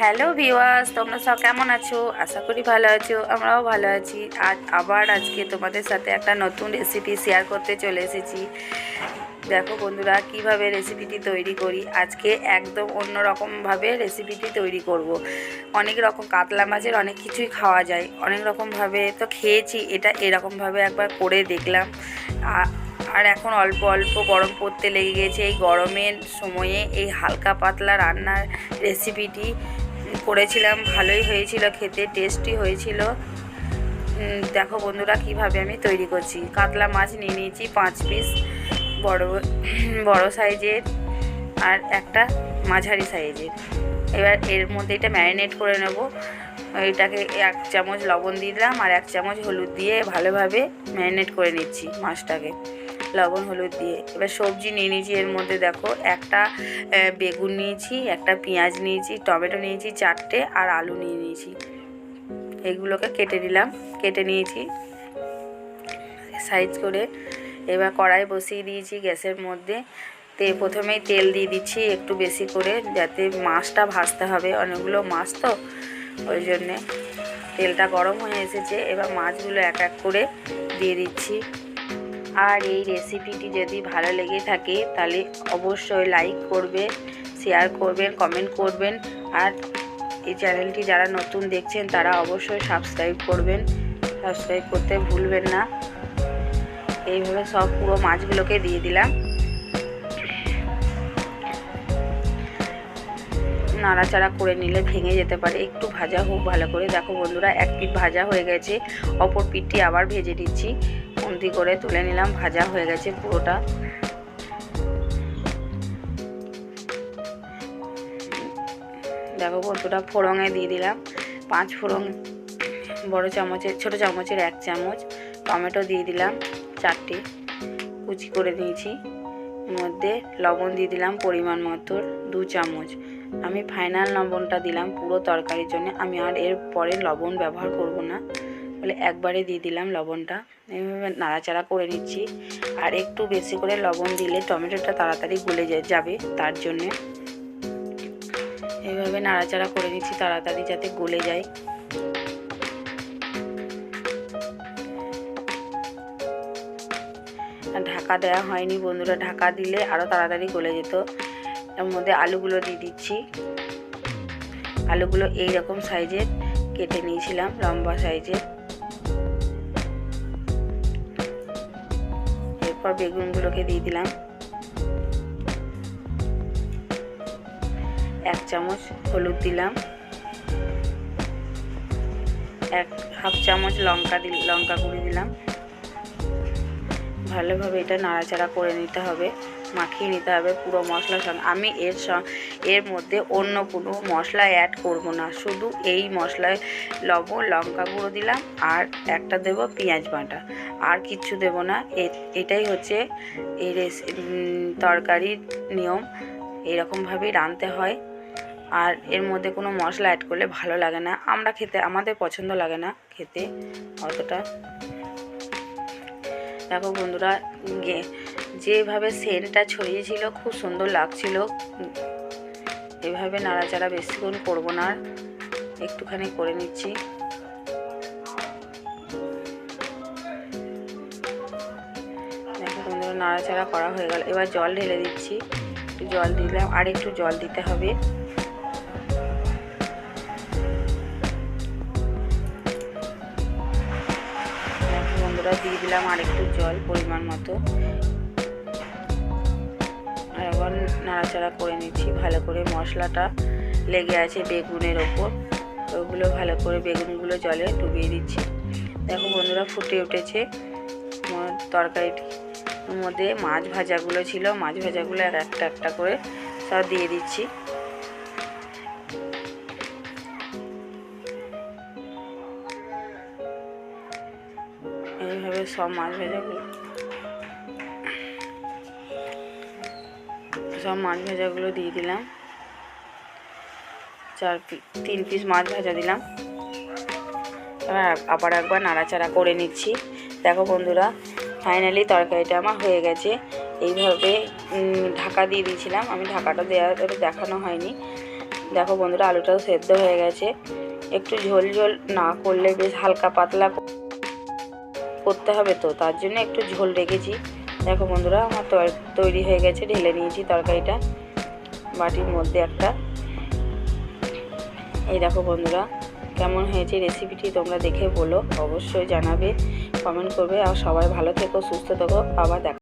Hello viewers তোমরা সব কেমন আছো? আশা করি ভালো আছো, আমরাও ভালো আছি। আজ আবার আজকে তোমাদের সাথে একটা নতুন রেসিপি শেয়ার করতে চলে এসেছি। দেখো বন্ধুরা, কীভাবে রেসিপিটি তৈরি করি? আজকে একদম অন্য রকমভাবে রেসিপিটি তৈরি করব। অনেক রকম কাতলা মাছের অনেক কিছুই খাওয়া যায়। অনেক রকমভাবে তো খেয়েছি, এটা এরকমভাবে একবার করে দেখলাম। আর এখন অল্প অল্প গরম পড়তে লেগে গেছে। এই গরমের সময়ে এই হালকা পাতলা রান্নার রেসিপিটি করেছিলাম, ভালোই হয়েছিল, খেতে টেস্টি হয়েছিল। দেখো বন্ধুরা, কীভাবে আমি তৈরি করছি। কাতলা মাছ নিয়ে নিয়েছি, পাঁচ পিস বড় বড় সাইজের আর একটা মাঝারি সাইজের। এবার এর মধ্যে এটা ম্যারিনেট করে নেব। এটাকে এক চামচ লবণ দিয়ে দিলাম আর এক চামচ হলুদ দিয়ে ভালোভাবে ম্যারিনেট করে নিচ্ছি মাছটাকে। লবণ, হলুদ দিয়ে। এবার সবজি নিয়ে নিয়েছি, এর মধ্যে দেখো একটা বেগুন নিয়েছি, একটা পেঁয়াজ নিয়েছি, টমেটো নিয়েছি চারটে, আর আলু নিয়ে নিয়েছি। এগুলোকে কেটে দিলাম কেটে নিয়েছি। সাইজ করে এবার কড়াই বসিয়ে দিয়েছি গ্যাসের মধ্যে। তে, প্রথমেই তেল দিয়ে দিচ্ছি একটু বেশি করে, যাতে মাছটা ভাজতে হবে। অনেকগুলো মাছ তো, ওই জন্যে। তেলটা গরম হয়ে এসেছে, এবার মাছগুলো এক এক করে দিয়ে দিচ্ছি। আর এই রেসিপিটি যদি ভালো লেগে থাকে, তাহলে অবশ্যই লাইক করবে শেয়ার করবেন কমেন্ট করবেন। আর এই চ্যানেলটি যারা নতুন দেখছেন, তারা অবশ্যই সাবস্ক্রাইব করবেন। সাবস্ক্রাইব করতে ভুলবেন না। এইভাবে সব পুরো মাছগুলোকে দিয়ে দিলাম। নাড়াচাড়া করে নিলে ভেঙে যেতে পারে। একটু ভাজা হোক, ভালো করে। দেখো বন্ধুরা, এক পিঠ ভাজা হয়ে গেছে। অপর পিঠটি আবার ভেজে দিচ্ছি কমতি করে তুলে নিলাম, ভাজা হয়ে গেছে পুরোটা। দেখো বন্ধুরা ফোড়ঙে দিয়ে দিলাম। পাঁচ ফোড়ন বড় চামচের, ছোট চামচের এক চামচ টমেটো দিয়ে দিলাম, চারটে কুচি করে এর মধ্যে লবণ দিয়ে দিলাম পরিমাণ মতো, দু চামচ। আমি ফাইনাল লবণটা দিলাম পুরো তরকারির জন্য। আমি আর এর পরে লবণ ব্যবহার করব না। বলে একবারে দিয়ে দিলাম লবণটা। এইভাবে নাড়াচাড়া করে নিচ্ছি। আর একটু বেশি করে লবণ দিলে টমেটোটা তাড়াতাড়ি গলে যাবে তার জন্যে। এইভাবে নাড়াচাড়া করে নিচ্ছি তাড়াতাড়ি যাতে গলে যায়। ঢাকা দেওয়া হয়নি বন্ধুরা, ঢাকা দিলে আরও তাড়াতাড়ি গলে যেত। এর মধ্যে আলুগুলো দিয়ে দিচ্ছি। আলুগুলো এই রকম সাইজের কেটে নিয়েছিলাম, লম্বা সাইজের। এরপর বেগুনগুলোকে দিয়ে দিলাম। এক চামচ হলুদ দিলাম। এক হাফ চামচ লঙ্কা দিল, লঙ্কা গুঁড়ি দিলাম। ভালোভাবে এটা নাড়াচাড়া করে নিতে হবে। মাখিয়ে নিতে হবে পুরো মশলার সঙ্গে। আমি এর এর মধ্যে অন্য কোনো মশলা অ্যাড করব না। শুধু এই মশলায় লবণ, লঙ্কা গুঁড়ো দিলাম, আর একটা দেব পেঁয়াজ বাটা। আর কিচ্ছু দেব না। এটাই হচ্ছে এই তরকারির নিয়ম। এরকমভাবেই রাঁধতে হয়। আর এর মধ্যে কোনো মশলা অ্যাড করলে ভালো লাগে না। আমরা খেতে, আমাদের পছন্দ লাগে না খেতে অতটা। দেখো বন্ধুরা যেভাবে সেন্টটা ছড়িয়েছিল, খুব সুন্দর লাগছিল। এভাবে নাড়াচাড়া বেশিক্ষণ করব না, একটুখানি করে নিচ্ছি। বন্ধুরা, নাড়াচাড়া করা হয়ে গেল। এবার জল ঢেলে দিচ্ছি। একটু জল দিলাম আর একটু জল দিতে হবে। বন্ধুরা, দিয়ে দিলাম আর একটু জল পরিমাণ মতো। আবার নাড়াচাড়া করে নিচ্ছি। ভালো করে মশলাটা লেগে আছে বেগুনের ওপর। ওগুলো ভালো করে বেগুনগুলো জলে ডুবিয়ে দিচ্ছি। দেখো বন্ধুরা, ফুটে উঠেছে তরকারিটির মধ্যে মাছ ভাজাগুলো ছিল। মাছ ভাজাগুলো এক একটা একটা করে সব দিয়ে দিচ্ছি। এইভাবে সব মাছ ভাজাগুলো সব মাছ ভাজাগুলো দিয়ে দিলাম। চার তিন পিস মাছ ভাজা দিলাম। আবার একবার নাড়াচাড়া করে নিচ্ছি। দেখো বন্ধুরা ফাইনালি তরকারিটা আমার হয়ে গেছে। এইভাবে ঢাকা দিয়ে দিয়েছিলাম। আমি ঢাকাটা দেওয়া দেখানো হয়নি। দেখো বন্ধুরা, আলুটাও সেদ্ধ হয়ে গেছে। একটু ঝোল ঝোল না করলে বেশ হালকা পাতলা করতে হবে তো। তার জন্য একটু ঝোল রেখেছি। দেখো বন্ধুরা, আমার তর- তৈরি হয়ে গেছে, ঢেলে নিয়েছি তরকারিটা। বাটির মধ্যে একটা। এই দেখো বন্ধুরা, কেমন হয়েছে রেসিপিটি তোমরা দেখে বলো। অবশ্যই জানাবে কমেন্ট করবে। আর সবাই ভালো থেকো, সুস্থ থেকো। আবার দেখা